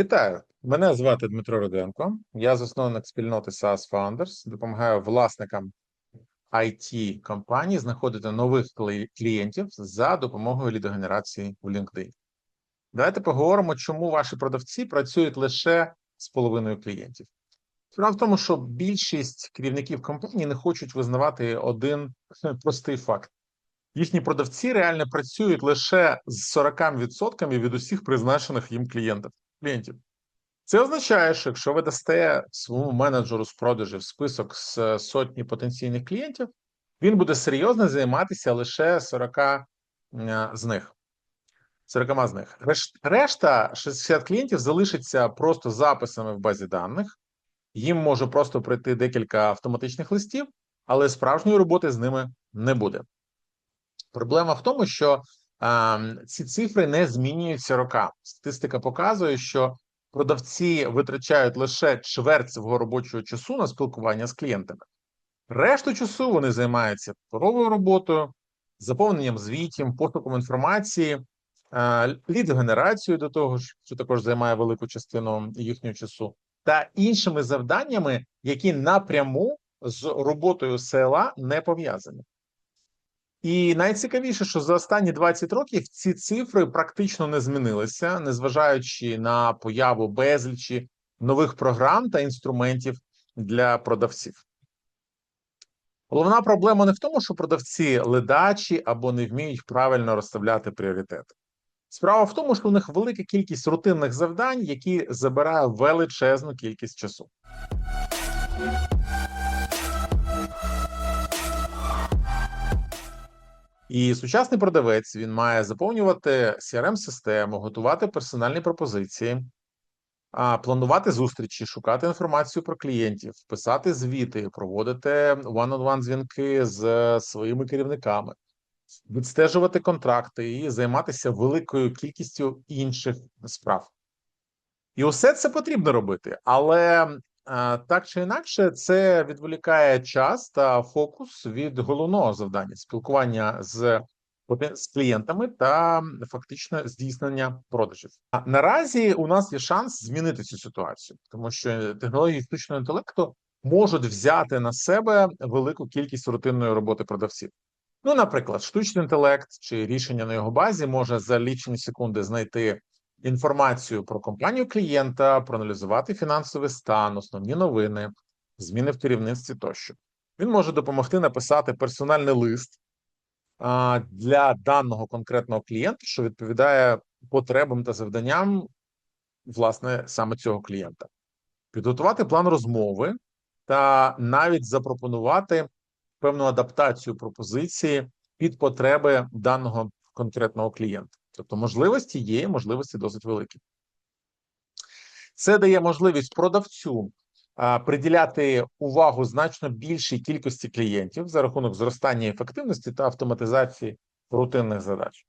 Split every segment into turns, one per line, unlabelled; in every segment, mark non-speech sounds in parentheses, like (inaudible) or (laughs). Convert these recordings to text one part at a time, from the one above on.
Вітаю! Мене звати Дмитро Руденко. Я засновник спільноти SaaS Founders. Допомагаю власникам IT компаній знаходити нових клієнтів за допомогою лідогенерації в LinkedIn. Давайте поговоримо, чому ваші продавці працюють лише з половиною клієнтів. Справа в тому, що більшість керівників компаній не хочуть визнавати один (laughs) простий факт: їхні продавці реально працюють лише з 40% від усіх призначених їм клієнтів. Клієнтів. Це означає, що якщо ви дасте своєму менеджеру з продажів список з сотні потенційних клієнтів, він буде серйозно займатися лише 40 е, з них. 40 з них. Решта 60 клієнтів залишиться просто записами в базі даних. Їм може просто прийти декілька автоматичних листів, але справжньої роботи з ними не буде. Проблема в тому, що ці цифри не змінюються роками. Статистика показує, що продавці витрачають лише чверть свого робочого часу на спілкування з клієнтами. Решту часу вони займаються паперовою роботою, заповненням звітів, пошуком інформації, е, до того що також займає велику частину їхнього часу, та іншими завданнями, які напряму з роботою села не пов'язані. І найцікавіше, що за останні 20 років ці цифри практично не змінилися, незважаючи на появу безлічі нових програм та інструментів для продавців. Головна проблема не в тому, що продавці ледачі або не вміють правильно розставляти пріоритети. Справа в тому, що у них велика кількість рутинних завдань, які забирає величезну кількість часу. І сучасний продавець він має заповнювати CRM-систему, готувати персональні пропозиції, планувати зустрічі, шукати інформацію про клієнтів, писати звіти, проводити one-on-one дзвінки з своїми керівниками, відстежувати контракти і займатися великою кількістю інших справ. І усе це потрібно робити, але так чи інакше, це відволікає час та фокус від головного завдання спілкування з, з клієнтами та фактично здійснення продажів. А наразі у нас є шанс змінити цю ситуацію, тому що технології штучного інтелекту можуть взяти на себе велику кількість рутинної роботи продавців. Ну, наприклад, штучний інтелект чи рішення на його базі може за лічені секунди знайти інформацію про компанію клієнта, проаналізувати фінансовий стан, основні новини, зміни в керівництві тощо. Він може допомогти написати персональний лист для даного конкретного клієнта, що відповідає потребам та завданням, власне, саме цього клієнта, підготувати план розмови та навіть запропонувати певну адаптацію пропозиції під потреби даного конкретного клієнта. Тобто можливості є, можливості досить великі. Це дає можливість продавцю приділяти увагу значно більшій кількості клієнтів за рахунок зростання ефективності та автоматизації рутинних задач.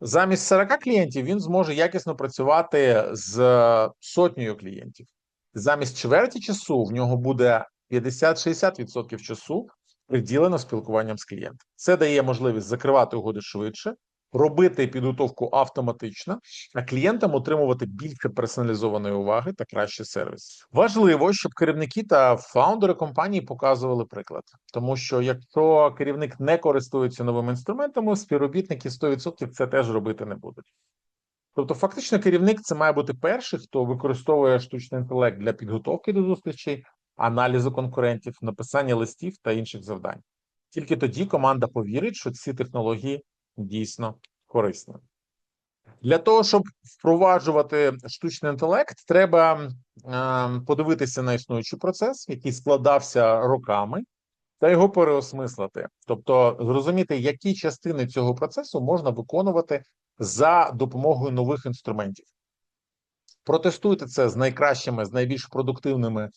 Замість 40 клієнтів він зможе якісно працювати з сотнею клієнтів. Замість чверті часу в нього буде 50-60% часу приділено спілкуванням з клієнтом. Це дає можливість закривати угоди швидше, робити підготовку автоматично, а клієнтам отримувати більше персоналізованої уваги та кращий сервіс. Важливо, щоб керівники та фаундери компанії показували приклад, тому що якщо керівник не користується новими інструментами, співробітники 100% це теж робити не будуть. Тобто, фактично, керівник це має бути перший, хто використовує штучний інтелект для підготовки до зустрічей, аналізу конкурентів, написання листів та інших завдань. Тільки тоді команда повірить, що ці технології дійсно корисні. Для того, щоб впроваджувати штучний інтелект, треба е, подивитися на існуючий процес, який складався роками, та його переосмислити. Тобто, зрозуміти, які частини цього процесу можна виконувати за допомогою нових інструментів. Протестуйте це з найкращими, з найбільш продуктивними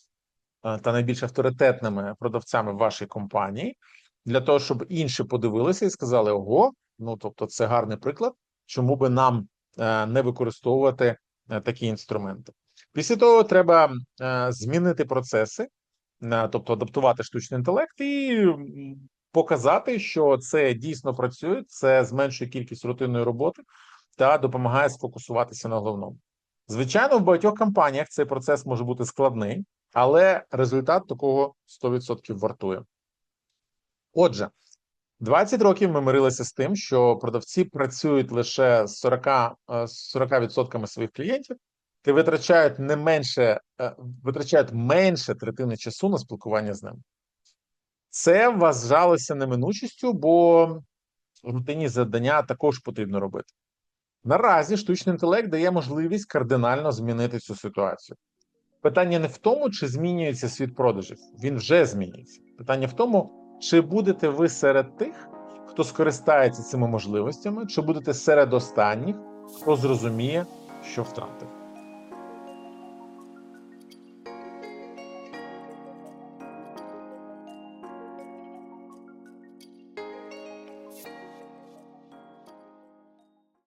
е, та найбільш авторитетними продавцями в вашій компанії, для того, щоб інші подивилися і сказали: ого, ну тобто, це гарний приклад, чому би нам е, не використовувати е, такі інструменти. Після того треба е, змінити процеси, тобто адаптувати штучний інтелект і показати, що це дійсно працює, це зменшує кількість рутинної роботи та допомагає сфокусуватися на головному. Звичайно, в багатьох компаніях цей процес може бути складний, але результат такого 100% вартує. Отже, 20 років ми мирилися з тим, що продавці працюють лише з 40, е, 40% своїх клієнтів і витрачають не менше, е, витрачають менше третини часу на спілкування з ними. Це вважалося неминучістю, бо рутинні завдання також потрібно робити. Наразі штучний інтелект дає можливість кардинально змінити цю ситуацію. Питання не в тому, чи змінюється світ продажів, він вже змінюється. Питання в тому, чи будете ви серед тих, хто скористається цими можливостями, чи будете серед останніх, хто зрозуміє, що втратив.